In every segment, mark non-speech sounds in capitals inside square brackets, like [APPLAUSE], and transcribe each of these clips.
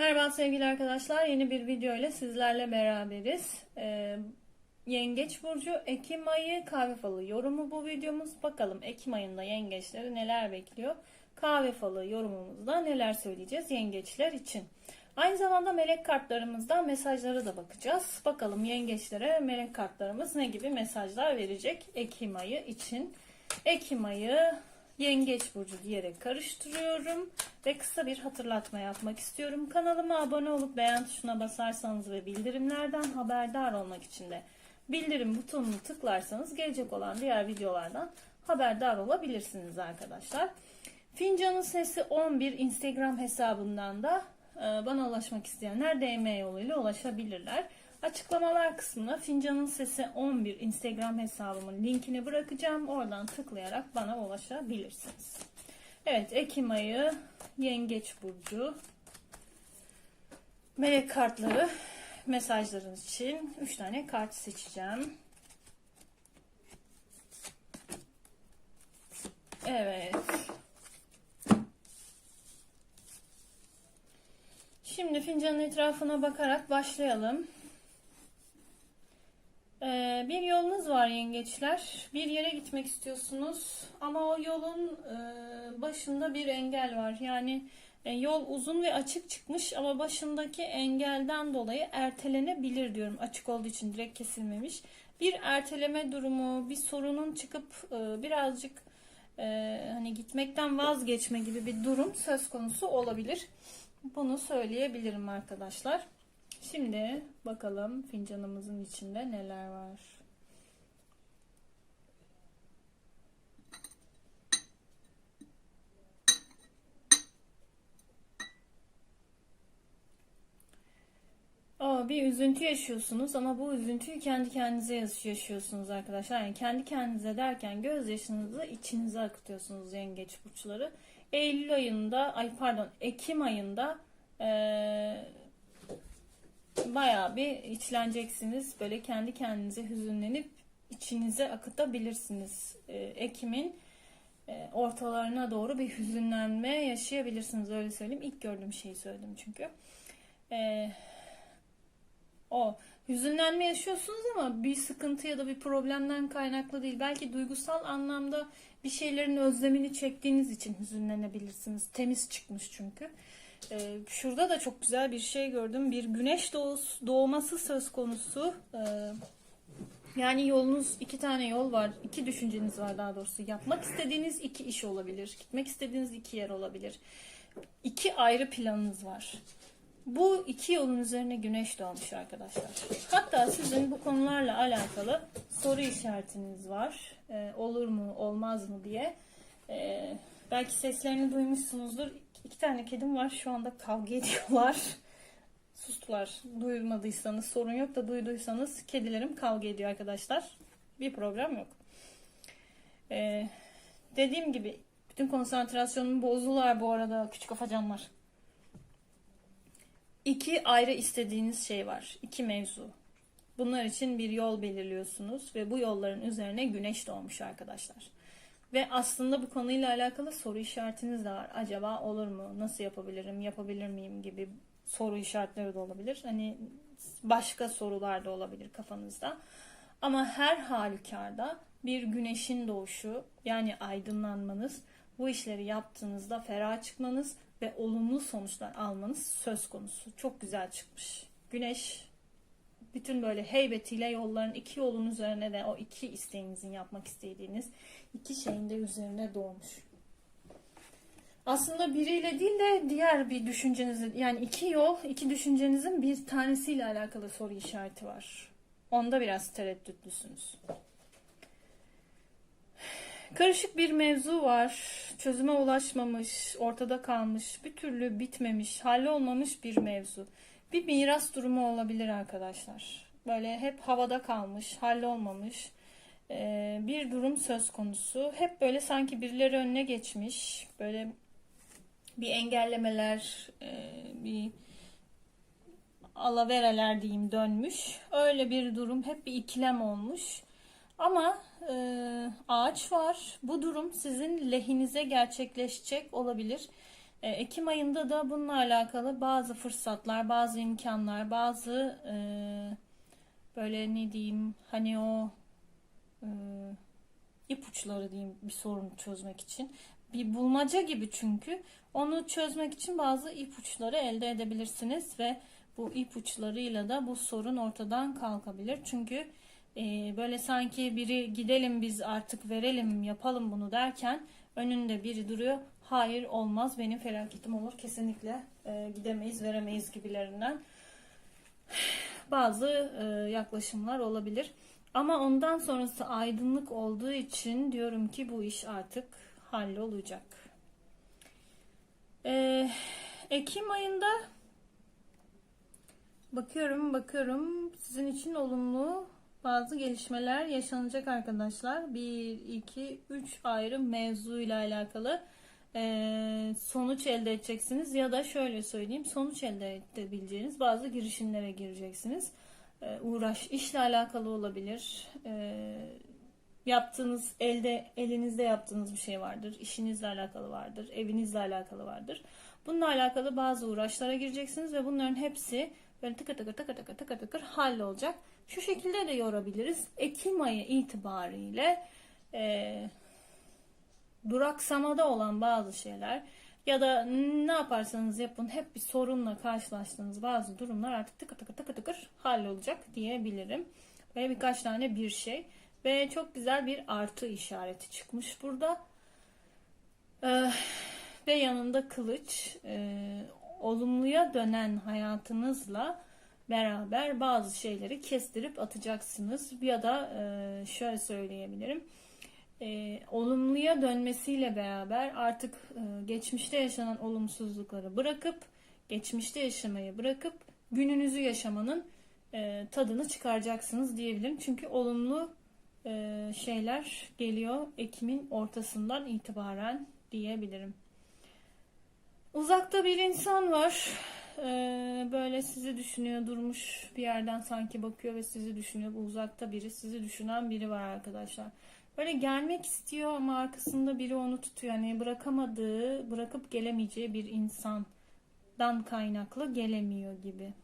Merhaba sevgili arkadaşlar. Yeni bir video ile sizlerle beraberiz. Ee, Yengeç Burcu Ekim ayı kahve falı yorumu bu videomuz. Bakalım Ekim ayında yengeçleri neler bekliyor? Kahve falı yorumumuzda neler söyleyeceğiz yengeçler için. Aynı zamanda melek kartlarımızdan mesajlara da bakacağız. Bakalım yengeçlere melek kartlarımız ne gibi mesajlar verecek Ekim ayı için. Ekim ayı Yengeç Burcu diyerek karıştırıyorum ve kısa bir hatırlatma yapmak istiyorum. Kanalıma abone olup beğen tuşuna basarsanız ve bildirimlerden haberdar olmak için de bildirim butonunu tıklarsanız gelecek olan diğer videolardan haberdar olabilirsiniz arkadaşlar. Fincanın Sesi 11 Instagram hesabından da e, bana ulaşmak isteyenler DM yoluyla ulaşabilirler. Açıklamalar kısmına Fincanın Sesi 11 Instagram hesabımın linkini bırakacağım. Oradan tıklayarak bana ulaşabilirsiniz. Evet Ekim ayı Yengeç Burcu melek kartları mesajlarınız için 3 tane kart seçeceğim. Evet. Şimdi fincanın etrafına bakarak başlayalım. Ee, bir yolunuz var yengeçler. Bir yere gitmek istiyorsunuz ama o yolun e, başında bir engel var. Yani e, yol uzun ve açık çıkmış ama başındaki engelden dolayı ertelenebilir diyorum. Açık olduğu için direkt kesilmemiş. Bir erteleme durumu, bir sorunun çıkıp e, birazcık e, hani gitmekten vazgeçme gibi bir durum söz konusu olabilir. Bunu söyleyebilirim arkadaşlar. Şimdi bakalım fincanımızın içinde neler var. Aa, bir üzüntü yaşıyorsunuz ama bu üzüntüyü kendi kendinize yaşıyorsunuz arkadaşlar. Yani kendi kendinize derken gözyaşınızı içinize akıtıyorsunuz yengeç burçları. Eylül ayında, ay pardon Ekim ayında ee, bayağı bir içleneceksiniz. Böyle kendi kendinize hüzünlenip içinize akıtabilirsiniz. Ee, Ekim'in e, ortalarına doğru bir hüzünlenme yaşayabilirsiniz öyle söyleyeyim. İlk gördüğüm şeyi söyledim çünkü. Ee, o hüzünlenme yaşıyorsunuz ama bir sıkıntı ya da bir problemden kaynaklı değil. Belki duygusal anlamda bir şeylerin özlemini çektiğiniz için hüzünlenebilirsiniz. Temiz çıkmış çünkü. Ee, şurada da çok güzel bir şey gördüm. Bir güneş doğusu, doğması söz konusu. Ee, yani yolunuz iki tane yol var. iki düşünceniz var daha doğrusu. Yapmak istediğiniz iki iş olabilir. Gitmek istediğiniz iki yer olabilir. İki ayrı planınız var. Bu iki yolun üzerine güneş doğmuş arkadaşlar. Hatta sizin bu konularla alakalı soru işaretiniz var. Ee, olur mu, olmaz mı diye. Ee, belki seslerini duymuşsunuzdur. İki tane kedim var. Şu anda kavga [LAUGHS] ediyorlar. Sustular. Duymadıysanız sorun yok da duyduysanız kedilerim kavga ediyor arkadaşlar. Bir problem yok. Ee, dediğim gibi bütün konsantrasyonumu bozdular bu arada küçük afacanlar. İki ayrı istediğiniz şey var. İki mevzu. Bunlar için bir yol belirliyorsunuz ve bu yolların üzerine güneş doğmuş arkadaşlar. Ve aslında bu konuyla alakalı soru işaretiniz de var. Acaba olur mu? Nasıl yapabilirim? Yapabilir miyim? gibi soru işaretleri de olabilir. Hani başka sorular da olabilir kafanızda. Ama her halükarda bir güneşin doğuşu yani aydınlanmanız, bu işleri yaptığınızda ferah çıkmanız ve olumlu sonuçlar almanız söz konusu. Çok güzel çıkmış. Güneş bütün böyle heybetiyle yolların iki yolun üzerine de o iki isteğinizin yapmak istediğiniz iki şeyin de üzerine doğmuş. Aslında biriyle değil de diğer bir düşüncenizin yani iki yol, iki düşüncenizin bir tanesiyle alakalı soru işareti var. Onda biraz tereddütlüsünüz. Karışık bir mevzu var. Çözüme ulaşmamış, ortada kalmış, bir türlü bitmemiş, hallolmamış bir mevzu. Bir miras durumu olabilir arkadaşlar. Böyle hep havada kalmış, hallolmamış ee, bir durum söz konusu. Hep böyle sanki birileri önüne geçmiş. Böyle bir engellemeler, e, bir alavereler diyeyim dönmüş. Öyle bir durum hep bir ikilem olmuş. Ama e, ağaç var. Bu durum sizin lehinize gerçekleşecek olabilir. E, Ekim ayında da bununla alakalı bazı fırsatlar, bazı imkanlar, bazı e, böyle ne diyeyim hani o ipuçları diyeyim bir sorunu çözmek için. Bir bulmaca gibi çünkü onu çözmek için bazı ipuçları elde edebilirsiniz ve bu ipuçlarıyla da bu sorun ortadan kalkabilir. Çünkü e, böyle sanki biri gidelim biz artık verelim yapalım bunu derken önünde biri duruyor. Hayır olmaz benim felaketim olur kesinlikle e, gidemeyiz veremeyiz gibilerinden bazı e, yaklaşımlar olabilir. Ama ondan sonrası aydınlık olduğu için diyorum ki bu iş artık hallolacak. E, Ekim ayında bakıyorum bakıyorum sizin için olumlu bazı gelişmeler yaşanacak arkadaşlar. 1, 2, 3 ayrı mevzuyla alakalı e, sonuç elde edeceksiniz ya da şöyle söyleyeyim sonuç elde edebileceğiniz bazı girişimlere gireceksiniz. E, uğraş işle alakalı olabilir. E, yaptığınız elde elinizde yaptığınız bir şey vardır. işinizle alakalı vardır. Evinizle alakalı vardır. Bununla alakalı bazı uğraşlara gireceksiniz ve bunların hepsi böyle tıkır tıkır tıkır tıkır tıkır tıkır hallolacak. Şu şekilde de yorabiliriz. Ekim ayı itibariyle e, duraksamada olan bazı şeyler ya da ne yaparsanız yapın hep bir sorunla karşılaştığınız bazı durumlar artık tıkır tıkır tıkır tıkır hallolacak diyebilirim. Ve birkaç tane bir şey. Ve çok güzel bir artı işareti çıkmış burada. Ee, ve yanında kılıç. Ee, olumluya dönen hayatınızla beraber bazı şeyleri kestirip atacaksınız. Ya da e, şöyle söyleyebilirim e, olumluya dönmesiyle beraber artık e, geçmişte yaşanan olumsuzlukları bırakıp geçmişte yaşamayı bırakıp gününüzü yaşamanın e, tadını çıkaracaksınız diyebilirim. Çünkü olumlu e, şeyler geliyor Ekim'in ortasından itibaren diyebilirim. Uzakta bir insan var. Ee, böyle sizi düşünüyor, durmuş bir yerden sanki bakıyor ve sizi düşünüyor. Bu uzakta biri, sizi düşünen biri var arkadaşlar. Böyle gelmek istiyor ama arkasında biri onu tutuyor. Yani bırakamadığı, bırakıp gelemeyeceği bir insandan kaynaklı gelemiyor gibi.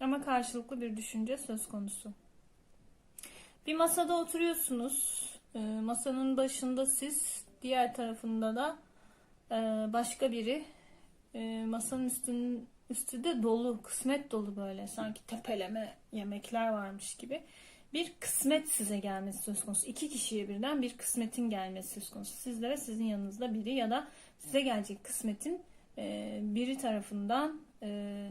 Ama karşılıklı bir düşünce söz konusu. Bir masada oturuyorsunuz. Ee, masanın başında siz, diğer tarafında da e, başka biri. E, masanın üstünün üstü de dolu, kısmet dolu böyle. Sanki tepeleme yemekler varmış gibi bir kısmet size gelmesi söz konusu. İki kişiye birden bir kısmetin gelmesi söz konusu. Sizlere sizin yanınızda biri ya da size gelecek kısmetin e, biri tarafından e,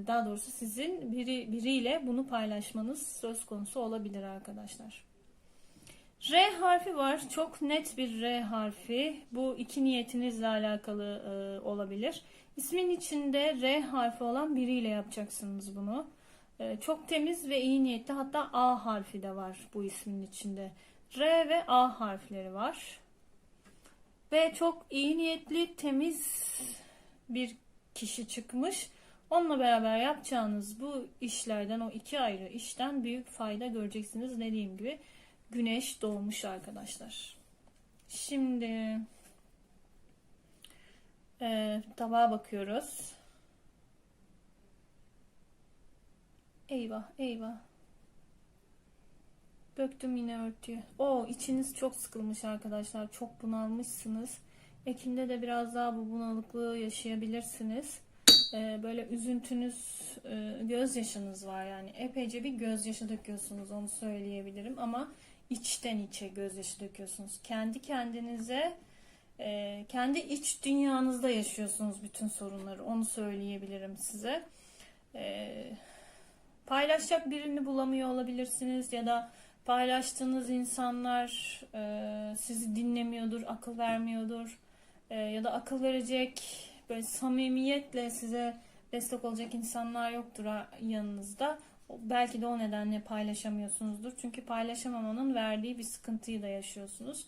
daha doğrusu sizin biri biriyle bunu paylaşmanız söz konusu olabilir arkadaşlar. R harfi var. Çok net bir R harfi. Bu iki niyetinizle alakalı e, olabilir. İsmin içinde R harfi olan biriyle yapacaksınız bunu. Ee, çok temiz ve iyi niyetli hatta A harfi de var bu ismin içinde. R ve A harfleri var. Ve çok iyi niyetli, temiz bir kişi çıkmış. Onunla beraber yapacağınız bu işlerden, o iki ayrı işten büyük fayda göreceksiniz. Dediğim gibi güneş doğmuş arkadaşlar. Şimdi e, tabağa bakıyoruz. Eyvah eyvah. Döktüm yine örtüyü. O içiniz çok sıkılmış arkadaşlar. Çok bunalmışsınız. Ekim'de de biraz daha bu bunalıklığı yaşayabilirsiniz. Ee, böyle üzüntünüz, e, gözyaşınız var yani. Epeyce bir gözyaşı döküyorsunuz onu söyleyebilirim. Ama içten içe gözyaşı döküyorsunuz. Kendi kendinize, e, kendi iç dünyanızda yaşıyorsunuz bütün sorunları. Onu söyleyebilirim size. Eee paylaşacak birini bulamıyor olabilirsiniz ya da paylaştığınız insanlar e, sizi dinlemiyordur, akıl vermiyordur e, ya da akıl verecek böyle samimiyetle size destek olacak insanlar yoktur yanınızda. Belki de o nedenle paylaşamıyorsunuzdur. Çünkü paylaşamamanın verdiği bir sıkıntıyı da yaşıyorsunuz.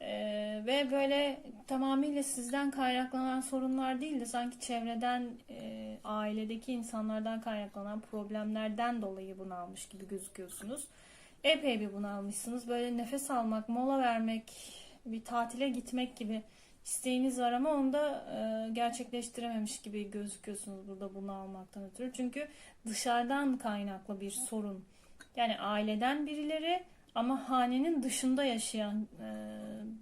Ee, ve böyle tamamıyla sizden kaynaklanan sorunlar değil de sanki çevreden, e, ailedeki insanlardan kaynaklanan problemlerden dolayı bunalmış gibi gözüküyorsunuz. Epey bir bunalmışsınız. Böyle nefes almak, mola vermek, bir tatile gitmek gibi isteğiniz var ama onu da e, gerçekleştirememiş gibi gözüküyorsunuz burada bunu almaktan ötürü. Çünkü dışarıdan kaynaklı bir sorun. Yani aileden birileri ama hanenin dışında yaşayan e,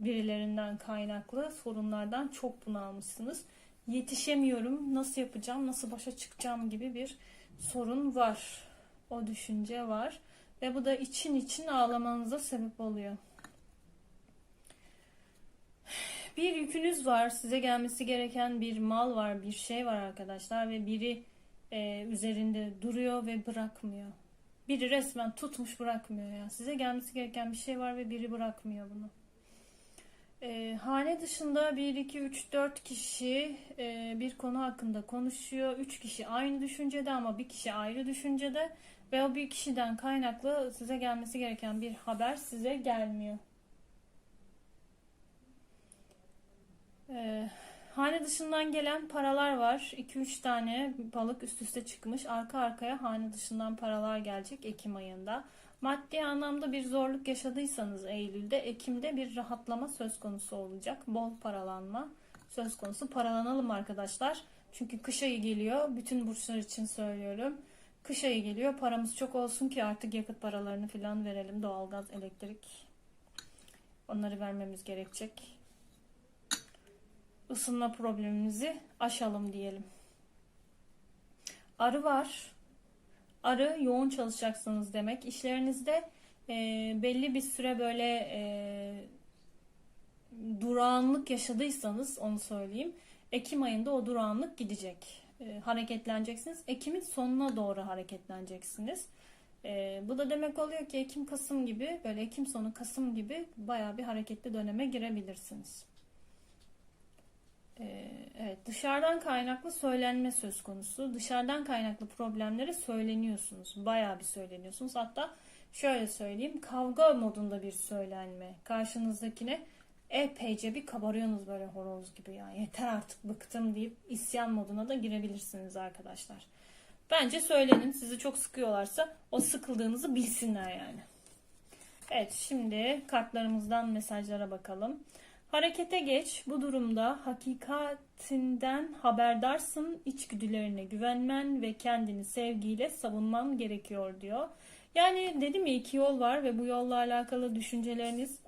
birilerinden kaynaklı sorunlardan çok bunalmışsınız. Yetişemiyorum, nasıl yapacağım, nasıl başa çıkacağım gibi bir sorun var. O düşünce var. Ve bu da için için ağlamanıza sebep oluyor. Bir yükünüz var, size gelmesi gereken bir mal var, bir şey var arkadaşlar ve biri e, üzerinde duruyor ve bırakmıyor. Biri resmen tutmuş bırakmıyor ya. Size gelmesi gereken bir şey var ve biri bırakmıyor bunu. E, hane dışında 1, 2, 3, 4 kişi e, bir konu hakkında konuşuyor. 3 kişi aynı düşüncede ama bir kişi ayrı düşüncede. Ve o bir kişiden kaynaklı size gelmesi gereken bir haber size gelmiyor. Ee, hane dışından gelen paralar var. 2-3 tane balık üst üste çıkmış. Arka arkaya hane dışından paralar gelecek Ekim ayında. Maddi anlamda bir zorluk yaşadıysanız Eylül'de, Ekim'de bir rahatlama söz konusu olacak. Bol paralanma söz konusu. Paralanalım arkadaşlar. Çünkü kış ayı geliyor. Bütün burçlar için söylüyorum. Kış ayı geliyor. Paramız çok olsun ki artık yakıt paralarını falan verelim. Doğalgaz, elektrik. Onları vermemiz gerekecek. Isınma problemimizi aşalım diyelim. Arı var. Arı yoğun çalışacaksınız demek. İşlerinizde e, belli bir süre böyle e, durağanlık yaşadıysanız onu söyleyeyim. Ekim ayında o durağanlık gidecek. E, hareketleneceksiniz. Ekim'in sonuna doğru hareketleneceksiniz. E, bu da demek oluyor ki Ekim Kasım gibi böyle Ekim sonu Kasım gibi baya bir hareketli döneme girebilirsiniz. E, evet dışarıdan kaynaklı söylenme söz konusu. Dışarıdan kaynaklı problemlere söyleniyorsunuz. Baya bir söyleniyorsunuz. Hatta şöyle söyleyeyim kavga modunda bir söylenme. Karşınızdakine epeyce bir kabarıyorsunuz böyle horoz gibi ya. Yeter artık bıktım deyip isyan moduna da girebilirsiniz arkadaşlar. Bence söylenin. Sizi çok sıkıyorlarsa o sıkıldığınızı bilsinler yani. Evet şimdi kartlarımızdan mesajlara bakalım. Harekete geç. Bu durumda hakikatinden haberdarsın. İçgüdülerine güvenmen ve kendini sevgiyle savunman gerekiyor diyor. Yani dedim ya iki yol var ve bu yolla alakalı düşünceleriniz,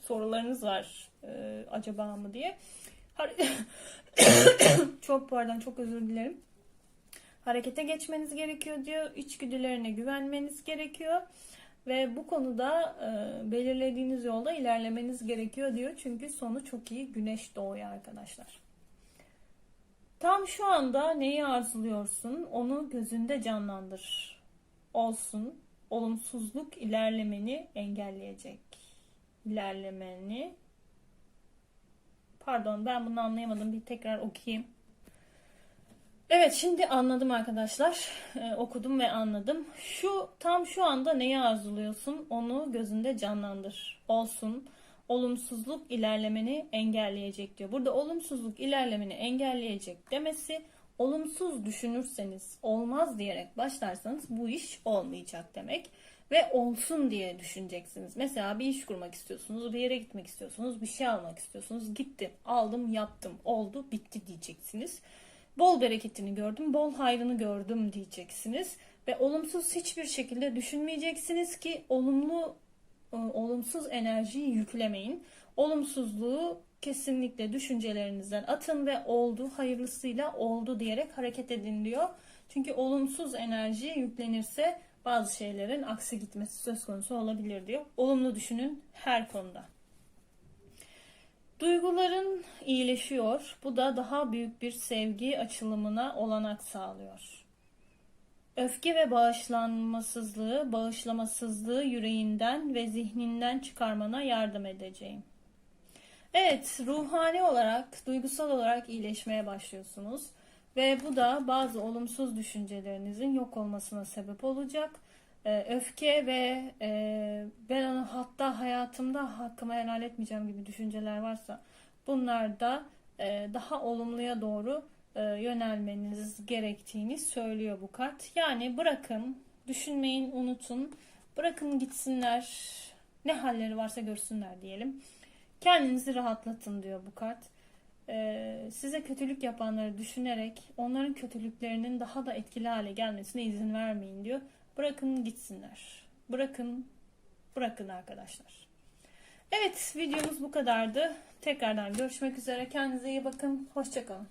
sorularınız var ee, acaba mı diye. [COUGHS] çok pardon çok özür dilerim. Harekete geçmeniz gerekiyor diyor. İçgüdülerine güvenmeniz gerekiyor. Ve bu konuda e, belirlediğiniz yolda ilerlemeniz gerekiyor diyor. Çünkü sonu çok iyi güneş doğuyor arkadaşlar. Tam şu anda neyi arzuluyorsun onu gözünde canlandır. Olsun. Olumsuzluk ilerlemeni engelleyecek. İlerlemeni. Pardon ben bunu anlayamadım. Bir tekrar okuyayım. Evet şimdi anladım arkadaşlar. Ee, okudum ve anladım. Şu tam şu anda neyi arzuluyorsun onu gözünde canlandır. Olsun. Olumsuzluk ilerlemeni engelleyecek diyor. Burada olumsuzluk ilerlemeni engelleyecek demesi olumsuz düşünürseniz olmaz diyerek başlarsanız bu iş olmayacak demek. Ve olsun diye düşüneceksiniz. Mesela bir iş kurmak istiyorsunuz, bir yere gitmek istiyorsunuz, bir şey almak istiyorsunuz. Gittim, aldım, yaptım, oldu, bitti diyeceksiniz. Bol bereketini gördüm, bol hayrını gördüm diyeceksiniz. Ve olumsuz hiçbir şekilde düşünmeyeceksiniz ki olumlu e, olumsuz enerjiyi yüklemeyin. Olumsuzluğu kesinlikle düşüncelerinizden atın ve oldu hayırlısıyla oldu diyerek hareket edin diyor. Çünkü olumsuz enerji yüklenirse bazı şeylerin aksi gitmesi söz konusu olabilir diyor. Olumlu düşünün her konuda. Duyguların iyileşiyor. Bu da daha büyük bir sevgi açılımına olanak sağlıyor. Öfke ve bağışlanmasızlığı, bağışlamasızlığı yüreğinden ve zihninden çıkarmana yardım edeceğim. Evet, ruhani olarak, duygusal olarak iyileşmeye başlıyorsunuz. Ve bu da bazı olumsuz düşüncelerinizin yok olmasına sebep olacak. Ee, öfke ve e, ben onu hatta hayatımda hakkımı helal etmeyeceğim gibi düşünceler varsa bunlar da e, daha olumluya doğru e, yönelmeniz gerektiğini söylüyor bu kart. Yani bırakın, düşünmeyin, unutun. Bırakın gitsinler. Ne halleri varsa görsünler diyelim. Kendinizi rahatlatın diyor bu kart. Ee, size kötülük yapanları düşünerek onların kötülüklerinin daha da etkili hale gelmesine izin vermeyin diyor. Bırakın gitsinler. Bırakın, bırakın arkadaşlar. Evet videomuz bu kadardı. Tekrardan görüşmek üzere. Kendinize iyi bakın. Hoşçakalın.